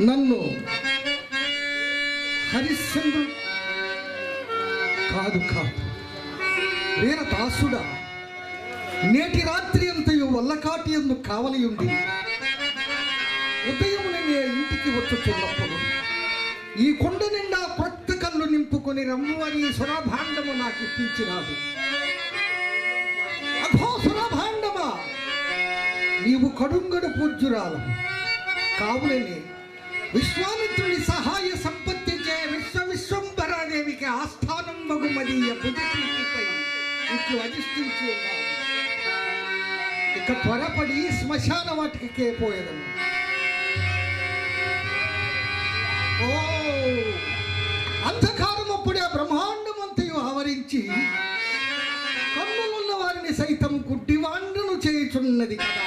నన్ను హరిశ్చంద్రుడు కాదు కాదు వీరదాసుడా నేటి రాత్రి అంతయు వల్లకాటి ఎందు కావలి ఉదయం నే ఇంటికి వచ్చుతున్నప్పుడు ఈ కొండ నిండా కొత్త కళ్ళు నింపుకొని రమ్మని సురభాండము నాకు ఇప్పించినాడు అఘో సురభాండమా నీవు కడుంగడు పూజ్యురాలు కావులని విశ్వామిత్రుని సహాయ సంపత్తి చే విశ్వ విశ్వంబరాదేవికి ఆస్థానం బహుమదీయ బుద్ధిపై ఇట్లు అధిష్ఠించి ఇక త్వరపడి శ్మశాన వాటికే పోయేదను ఓ! అంధకారం అప్పుడే బ్రహ్మాండమంతయు ఆవరించి కన్నులున్న వారిని సైతం గుడ్డివాండును చేయుచున్నది కదా.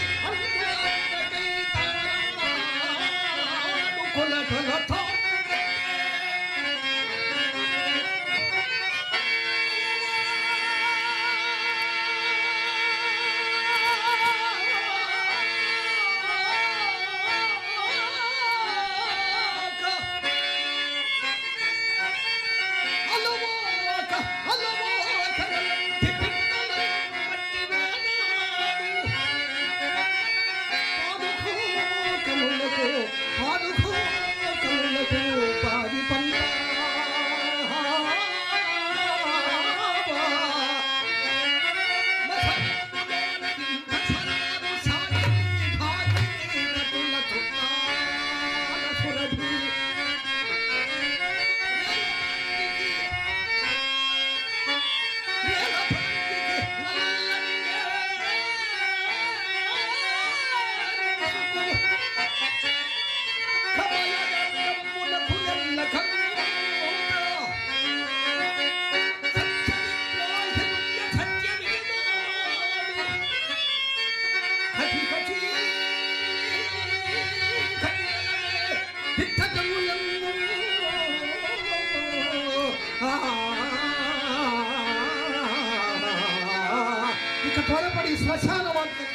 ఇక త్వరపడి శ్మశాన వాటికి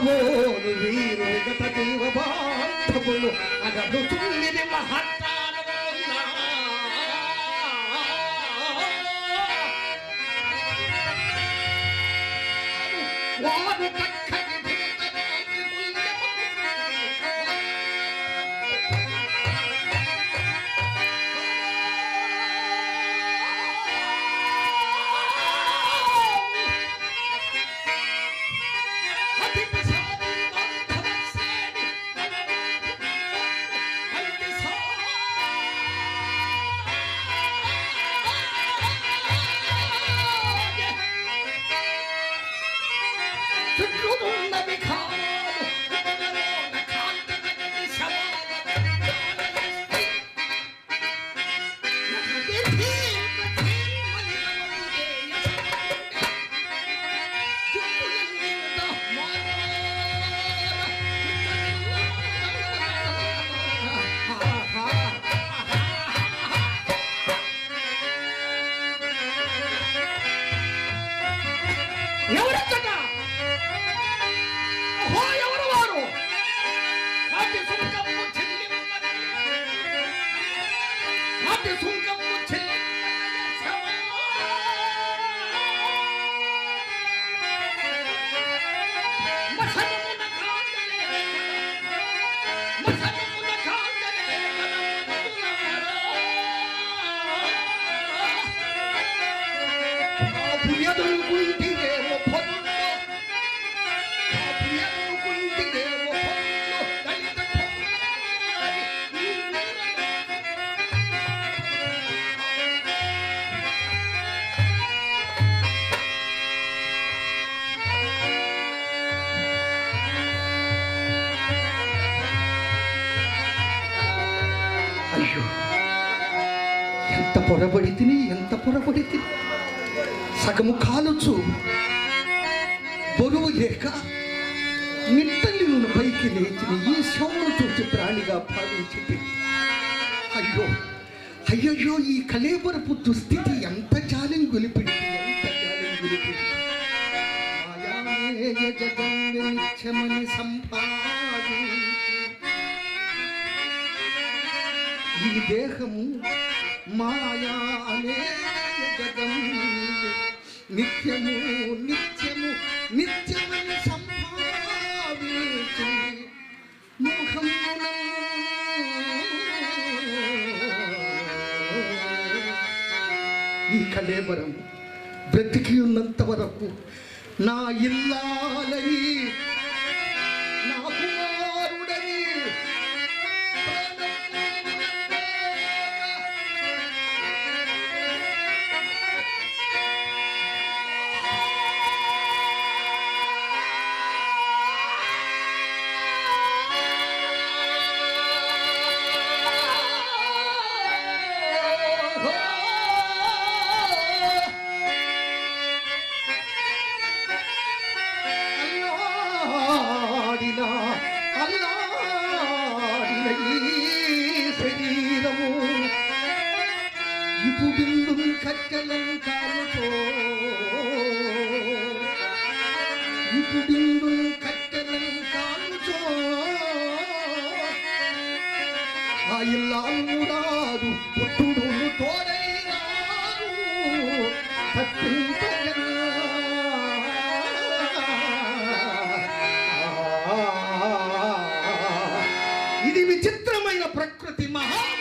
కాబోలు వీరు గత జీవ బాంధవులు అగడు తుమ్మిది మహత్తానమున్నా వారు చక్కని ಎವರ ತಟ పొరబడి తిని ఎంత పొరబడి తిని సగము కాలుచు బరువు లేక నిట్టలి నుండి పైకి లేచిన ఈ శవును చూసి ప్రాణిగా భావించి అయ్యో అయ్యయ్యో ఈ కలేబరపు దుస్థితి ఎంత జాలిని గొలిపిడి ఎంత జాలిని గొలిపింది మాయామేయ సంపాదించి ఈ దేహము మాయా అనే జగం నిత్యము నిత్యము నిత్యమని సంభావించి మోహం ఈ కలేబరం బ్రతికి ఉన్నంత వరకు నా ఇల్లాలని my heart.